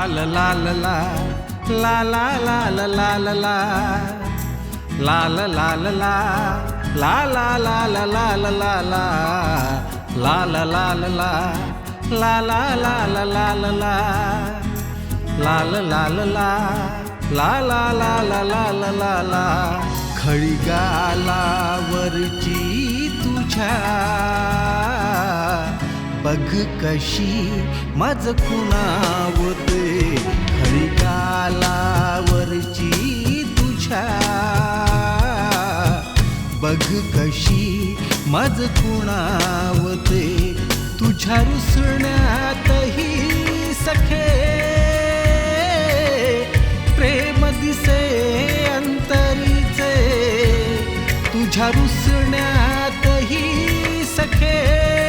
लाल लाल ला लाल लाल लाल लाल ला ला लाल लाल ला लाल लाल ला लाल लाल लाल लाल ला ला ला लाल लाल ला ला खळी गालावरची तुझ्या बघ कशी मज खुणावते खळी तुझ्या. बघ कशी मज खुणावते तुझ्या रुसण्यातही सखे. प्रेम दिसे अंतरीचे तुझ्या रुसण्यातही सखे.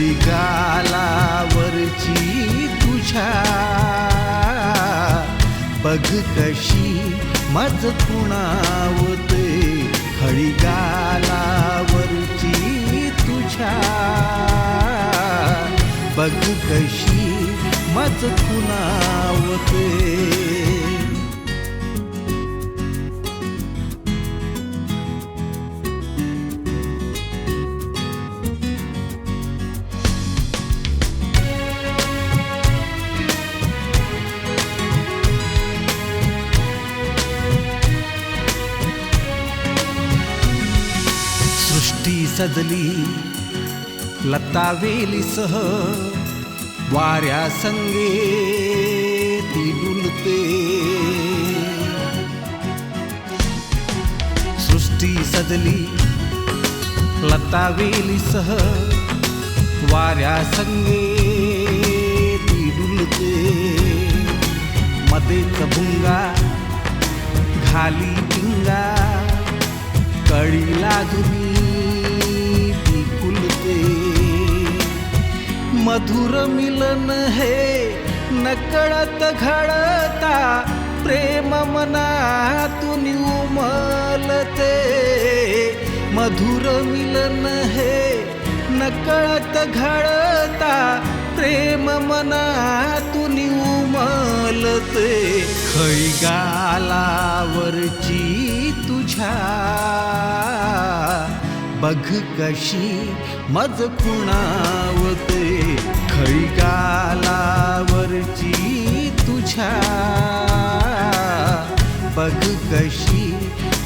खळी गालावरची तुझ्या. बघ कशी मज खुणावते खळी गालावरची तुझ्या. बघ कशी मज खुणावते सजली सजली लतावेलीसह वाऱ्या संगे ती डुलते सृष्टी सजली लतावेलीसह वाऱ्या संगे ती डुलते मध्येच भुंगा घाली पिंगा कळीला धुनी मधुर मिलन हे नकळत घडता प्रेम मनातून उमलते. मधुर मिलन हे नकळत घडता प्रेम मनातून उमलते. खळी गालावरची तुझ्या. बघ कशी मज खुणावते. खळगालावरची तुझ्या. बघ कशी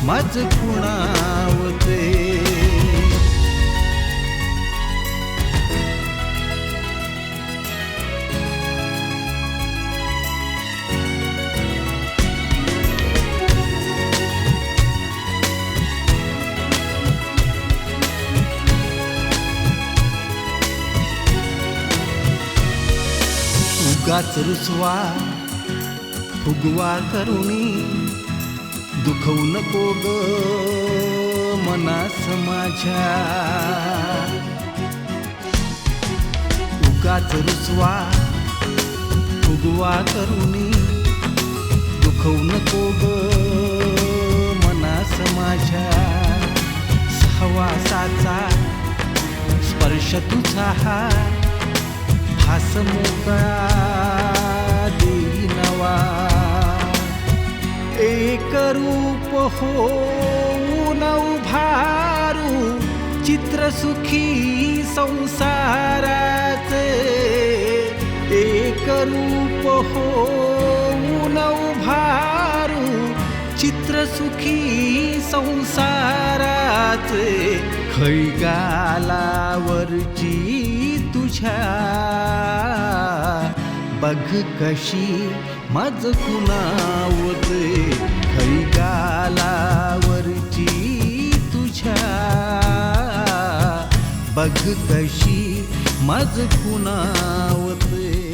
मज कुणावते. उगाच रुसवा फुगवा करुणी दुखवू नको ग मनास माझ्या. उगाच रुसवा फुगवा करुणी दुखवू नको ग मनास माझ्या. सहवासाचा स्पर्श तुझा हा भास मोकळा. नवा एक रूप होऊन उभारू चित्र सुखी संसाराचे। एक रूप होऊन उभारू चित्र सुखी संसाराचे। खळी गालावरची तुझ्या बघ कशी मज खुणावते खळी गालावरची तुझ्या. बघ कशी मज खुणावते